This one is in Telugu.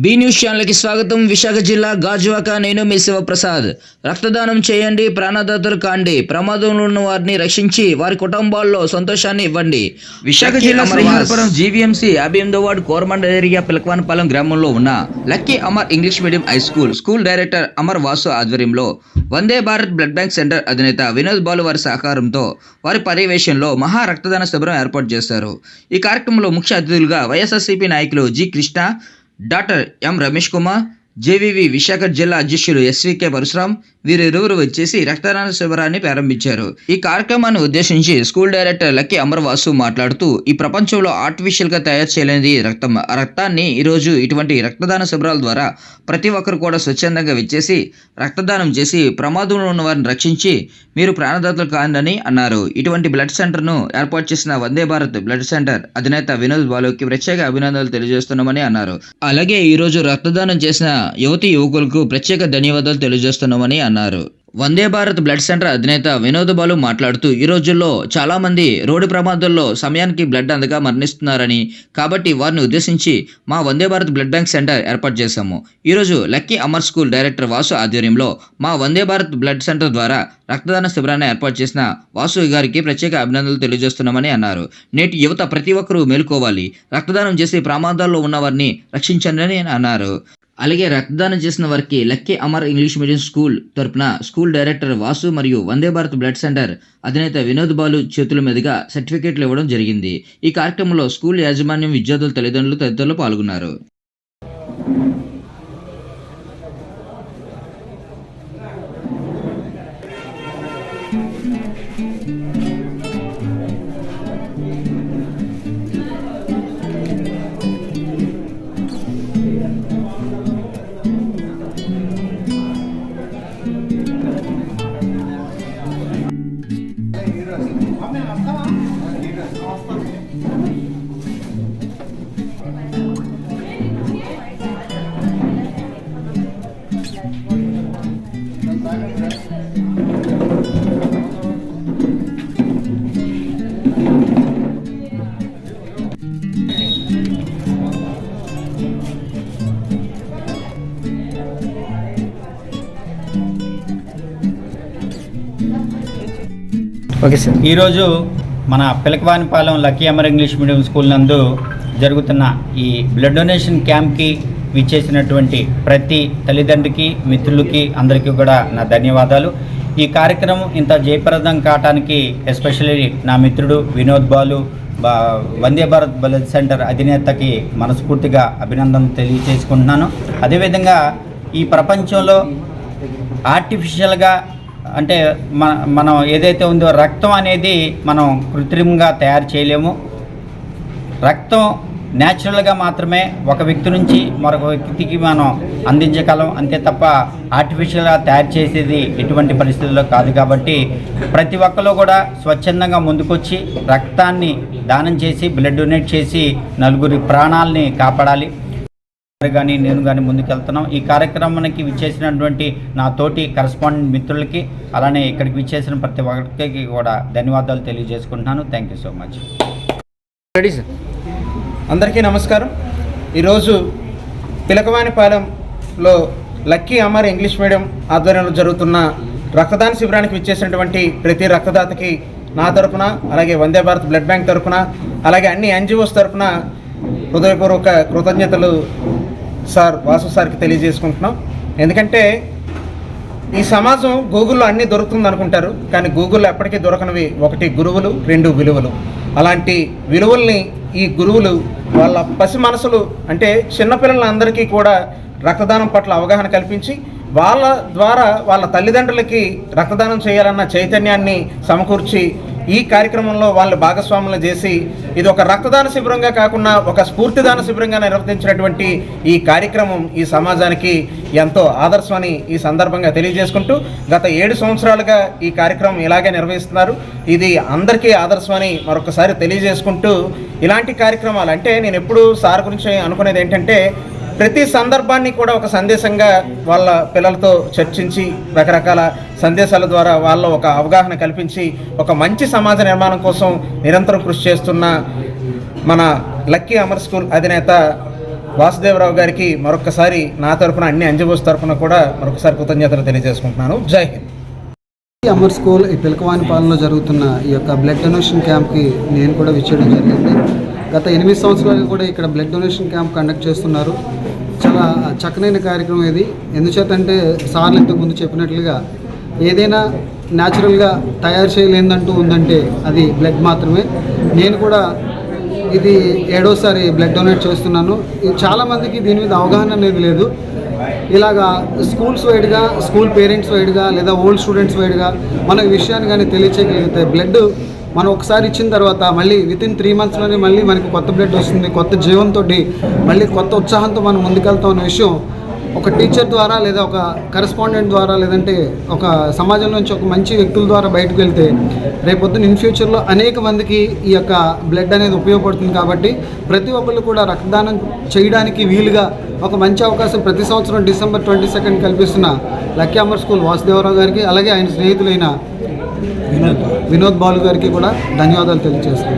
బి న్యూస్ ఛానల్కి స్వాగతం. విశాఖ జిల్లా గాజువాక నేను మీ శివప్రసాద్. రక్తదానం చేయండి ప్రాణదాతలు కాండి. ప్రమాదంలో ఉన్న వారిని రక్షించి వారి కుటుంబాల్లో సంతోషాన్ని ఇవ్వండి. విశాఖ జిల్లా శ్రీహరిపురం జీవీఎంసీ యాభై ఎనిమిదో వార్డు కోరమండ ఏరియా పిలకవానపాలెం గ్రామంలో ఉన్న lucky Amar English medium high school school director Amar Vasu ఆధ్వర్యంలో Vande Bharat blood bank centre అధినేత వినోద్ బాలు వారి సహకారంతో వారి పర్యవేక్షణలో మహా రక్తదాన శిబిరం ఏర్పాటు చేశారు. ఈ కార్యక్రమంలో ముఖ్య అతిథులుగా వైఎస్ఆర్సీపీ నాయకులు G Krishna doctor M Ramesh Kumar JVV Visakha జిల్లా అధ్యక్షులు ఎస్వికే పరశురాం వీరిరువురు వచ్చేసి రక్తదాన శిబిరాన్ని ప్రారంభించారు. ఈ కార్యక్రమాన్ని ఉద్దేశించి స్కూల్ డైరెక్టర్ లక్కీ అమర్వాసు మాట్లాడుతూ ఈ ప్రపంచంలో ఆర్టిఫిషియల్గా తయారు చేయలేనిది రక్తం. ఆ రక్తాన్ని ఈరోజు ఇటువంటి రక్తదాన శిబిరాల ద్వారా ప్రతి ఒక్కరు కూడా స్వచ్ఛందంగా వచ్చేసి రక్తదానం చేసి ప్రమాదంలో ఉన్న వారిని రక్షించి మీరు ప్రాణదాతలు కాదని అన్నారు. ఇటువంటి బ్లడ్ సెంటర్ను ఏర్పాటు చేసిన వందే భారత్ బ్లడ్ సెంటర్ అధినేత వినోద్ బాలుకి ప్రత్యేక అభినందనలు తెలియజేస్తున్నామని అన్నారు. అలాగే ఈ రోజు రక్తదానం చేసిన యువతి యువకులకు ప్రత్యేక ధన్యవాదాలు తెలియజేస్తున్నామని అన్నారు. అన్నారు. వందే భారత్ బ్లడ్ సెంటర్ అధినేత వినోద్ బాలు మాట్లాడుతూ ఈ రోజుల్లో చాలామంది రోడ్డు ప్రమాదాల్లో సమయానికి బ్లడ్ అందగా మరణిస్తున్నారని కాబట్టి వారిని ఉద్దేశించి మా Vande Bharat blood bank centre ఏర్పాటు చేశాము. ఈరోజు lucky Amar school director Vasu ఆధ్వర్యంలో మా వందే భారత్ బ్లడ్ సెంటర్ ద్వారా రక్తదాన శిబిరాన్ని ఏర్పాటు చేసిన వాసు గారికి ప్రత్యేక అభినందనలు తెలియజేస్తున్నామని అన్నారు. నేటి యువత ప్రతి ఒక్కరూ మేలుకోవాలి. రక్తదానం చేసి ప్రమాదాల్లో ఉన్నవారిని రక్షించండి అని అన్నారు. అలాగే రక్తదానం చేసిన వారికి lucky Amar English medium school తరపున స్కూల్ డైరెక్టర్ వాసు మరియు వందే భారత్ బ్లడ్ సెంటర్ అధినేత వినోద్ బాలు చేతుల మీదుగా సర్టిఫికేట్లు ఇవ్వడం జరిగింది. ఈ కార్యక్రమంలో స్కూల్ యాజమాన్యం విద్యార్థుల తల్లిదండ్రులు తదితరులు పాల్గొన్నారు. Okay sir. ఈరోజు మన Pilakavanipalem lucky Amar English medium school నందు జరుగుతున్న ఈ బ్లడ్ డొనేషన్ క్యాంప్కి విచ్చేసినటువంటి ప్రతి తల్లిదండ్రికి మిత్రులకి అందరికీ కూడా నా ధన్యవాదాలు. ఈ కార్యక్రమం ఇంత జయప్రదం కావటానికి ఎస్పెషల్లీ నా మిత్రుడు వినోద్ బాలు వందే భారత్ బ్లడ్ సెంటర్ అధినేతకి మనస్ఫూర్తిగా అభినందనలు తెలియజేసుకుంటున్నాను అదేవిధంగా ఈ ప్రపంచంలో ఆర్టిఫిషియల్గా అంటే మన మనం ఏదైతే ఉందో రక్తం అనేది మనం కృత్రిమంగా తయారు చేయలేము. రక్తం న్యాచురల్గా మాత్రమే ఒక వ్యక్తి నుంచి మరొక వ్యక్తికి మనం అందించగలం. అంతే తప్ప ఆర్టిఫిషియల్గా తయారు చేసేది ఎటువంటి పరిస్థితుల్లో కాదు కాబట్టి ప్రతి ఒక్కరు కూడా స్వచ్ఛందంగా ముందుకొచ్చి రక్తాన్ని దానం చేసి బ్లడ్ డొనేట్ చేసి నలుగురి ప్రాణాలని కాపాడాలి. కానీ నేను కానీ ముందుకెళ్తున్నాం. ఈ కార్యక్రమానికి విచ్చేసినటువంటి నా తోటి కరస్పాండెంట్ మిత్రులకి అలానే ఇక్కడికి విచ్చేసిన ప్రతి ఒక్కరికి కూడా ధన్యవాదాలు తెలియజేసుకుంటున్నాను. Thank you so much ready sir అందరికీ నమస్కారం. ఈరోజు పిలకవానిపాలెంలో లక్కీ అమర్ ఇంగ్లీష్ మీడియం ఆధ్వర్యంలో జరుగుతున్న రక్తదాన శిబిరానికి విచ్చేసినటువంటి ప్రతి రక్తదాతకి నా తరపున అలాగే వందే భారత్ బ్లడ్ బ్యాంక్ తరపున అలాగే అన్ని ఎన్జిఓస్ తరపున హృదయపూర్వక కృతజ్ఞతలు సార్ వాసు సార్కి తెలియజేసుకుంటున్నాం. ఎందుకంటే ఈ సమాజం గూగుల్లో అన్నీ దొరుకుతుంది అనుకుంటారు కానీ గూగుల్లో ఎప్పటికీ దొరకనివి ఒకటి గురువులు రెండు విలువలు. అలాంటి విలువల్ని ఈ గురువులు వాళ్ళ పసి మనసులు అంటే చిన్నపిల్లలందరికీ కూడా రక్తదానం పట్ల అవగాహన కల్పించి వాళ్ళ ద్వారా వాళ్ళ తల్లిదండ్రులకి రక్తదానం చేయాలన్న చైతన్యాన్ని సమకూర్చి ఈ కార్యక్రమంలో వాళ్ళు భాగస్వాములు చేసి ఇది ఒక రక్తదాన శిబిరంగా కాకుండా ఒక స్ఫూర్తిదాన శిబిరంగా నిర్వర్తించినటువంటి ఈ కార్యక్రమం ఈ సమాజానికి ఎంతో ఆదర్శమని ఈ సందర్భంగా తెలియజేసుకుంటూ గత ఏడు సంవత్సరాలుగా ఈ కార్యక్రమం ఇలాగే నిర్వహిస్తున్నారు. ఇది అందరికీ ఆదర్శమని మరొకసారి తెలియజేసుకుంటూ ఇలాంటి కార్యక్రమాలు అంటే నేను ఎప్పుడు సార్ గురించి అనుకునేది ఏంటంటే ప్రతి సందర్భాన్ని కూడా ఒక సందేశంగా వాళ్ళ పిల్లలతో చర్చించి రకరకాల సందేశాల ద్వారా వాళ్ళ ఒక అవగాహన కల్పించి ఒక మంచి సమాజ నిర్మాణం కోసం నిరంతరం కృషి చేస్తున్న మన లక్కీ అమర్ స్కూల్ అధినేత వాసుదేవరావు గారికి మరొకసారి నా తరపున అన్ని అంజబోస్ తరపున కూడా మరొకసారి కృతజ్ఞతలు తెలియజేసుకుంటున్నాను. జై హింద్. అమర్ స్కూల్ ఈ పిలకవాని పాలనలో జరుగుతున్న ఈ యొక్క బ్లడ్ డొనేషన్ క్యాంప్కి నేను కూడా విచ్చేయడం జరిగింది. గత ఎనిమిది సంవత్సరాలు కూడా ఇక్కడ బ్లడ్ డొనేషన్ క్యాంప్ కండక్ట్ చేస్తున్నారు. చాలా చక్కనైన కార్యక్రమం ఇది. ఎందుచేతంటే సార్లు ఇంతకు ముందు చెప్పినట్లుగా ఏదైనా న్యాచురల్గా తయారు చేయలేదంటూ ఉందంటే అది బ్లడ్ మాత్రమే. నేను కూడా ఇది ఏడోసారి బ్లడ్ డొనేట్ చేస్తున్నాను. ఇది చాలామందికి దీని మీద అవగాహన అనేది లేదు. ఇలాగా స్కూల్స్ వైడ్గా స్కూల్ పేరెంట్స్ వైడ్గా లేదా ఓల్డ్ స్టూడెంట్స్ వైడ్గా మన విషయాన్ని కానీ తెలియచేయగలిగితే బ్లడ్ మనం ఒకసారి ఇచ్చిన తర్వాత మళ్ళీ విత్ ఇన్ త్రీ మంత్స్లోనే మళ్ళీ మనకి కొత్త బ్లడ్ వస్తుంది కొత్త జీవంతో మళ్ళీ కొత్త ఉత్సాహంతో మనం ముందుకెళ్తాం అనే విషయం ఒక టీచర్ ద్వారా లేదా ఒక కరెస్పాండెంట్ ద్వారా లేదంటే ఒక సమాజం నుంచి ఒక మంచి వ్యక్తుల ద్వారా బయటకు వెళ్తే రేపొద్దున ఇన్ ఫ్యూచర్లో అనేక మందికి ఈ యొక్క బ్లడ్ అనేది ఉపయోగపడుతుంది కాబట్టి ప్రతి ఒక్కళ్ళు కూడా రక్తదానం చేయడానికి వీలుగా ఒక మంచి అవకాశం ప్రతి సంవత్సరం డిసెంబర్ ట్వంటీ సెకండ్ కల్పిస్తున్న లక్కీ అమర్ స్కూల్ వాసుదేవరావు గారికి అలాగే ఆయన స్నేహితులైన వినోద్ బాలు గారికి కూడా ధన్యవాదాలు తెలియజేస్తున్నాను